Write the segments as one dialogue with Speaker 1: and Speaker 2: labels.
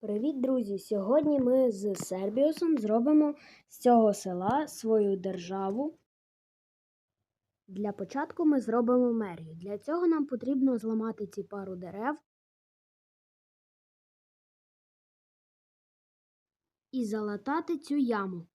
Speaker 1: Привіт, друзі! Сьогодні ми з Сербіусом зробимо з цього села свою державу. Для початку ми зробимо мерію. Для цього нам потрібно зламати ці пару дерев і залатати цю яму.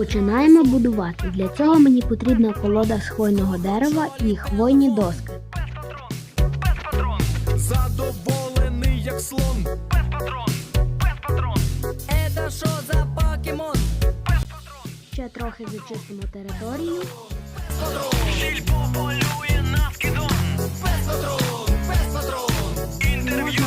Speaker 1: Починаємо будувати. Для цього мені потрібна колода з хвойного дерева і хвойні доски.
Speaker 2: Задоволений, як слон.
Speaker 3: Без патрон, без патрон.
Speaker 2: Еда що за покемон?
Speaker 1: Ще трохи зачистимо територію.
Speaker 3: Сільпо полює на скидон.
Speaker 2: Без патрон, без патрон,
Speaker 3: Інтерв'ю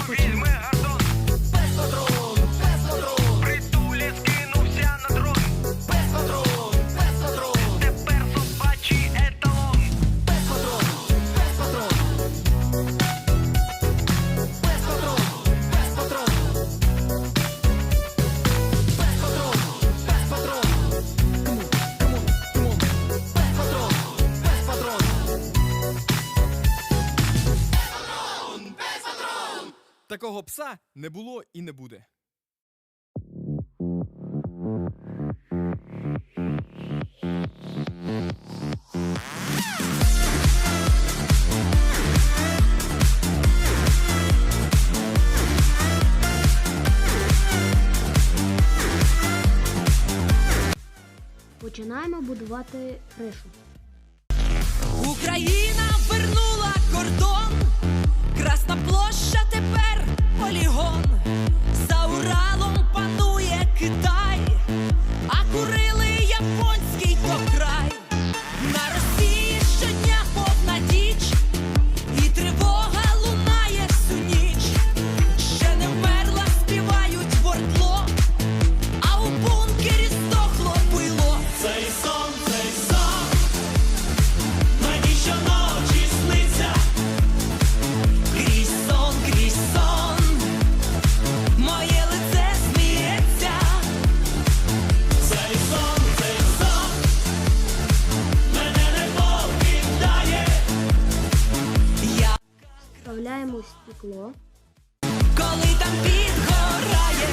Speaker 2: Такого пса не було і не буде.
Speaker 1: Починаємо будувати кришу.
Speaker 4: Україна вернула покрай. На Росії
Speaker 1: Стекло.
Speaker 4: коли там підгорає,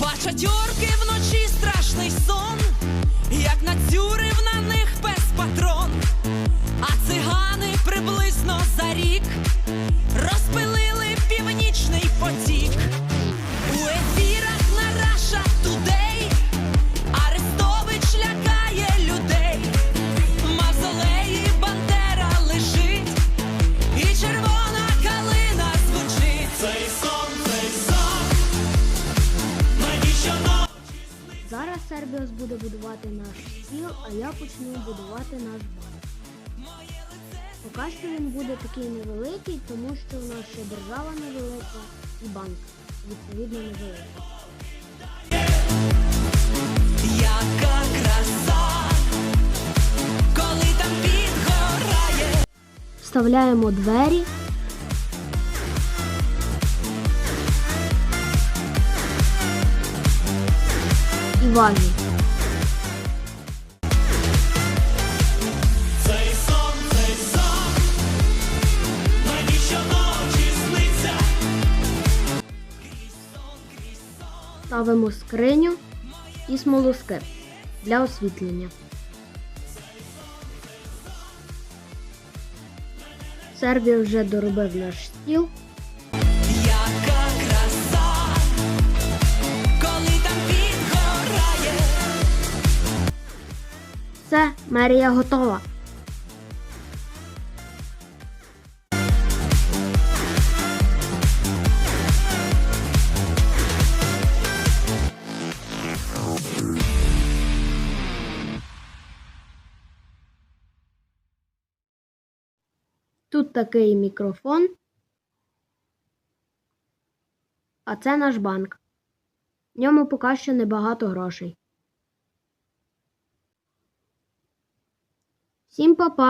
Speaker 4: бачать вночі страшний сон, як надзюрив на них пес патрон, а цигани приблизно за рік
Speaker 1: Зараз Сербіус буде будувати наш стіл, а я почну будувати наш банк. Поки що він буде такий невеликий, тому що у нас ще держава невелика і банк відповідно невеликий.
Speaker 4: Яка краса, коли там підгорає.
Speaker 1: Вставляємо двері.
Speaker 2: Сниться.
Speaker 1: Ставимо скриню і смолоскип для освітлення. Сербія вже доробив наш стіл. Мерія готова. Тут такий мікрофон. А це наш банк. В ньому поки що небагато грошей. Всім па-па!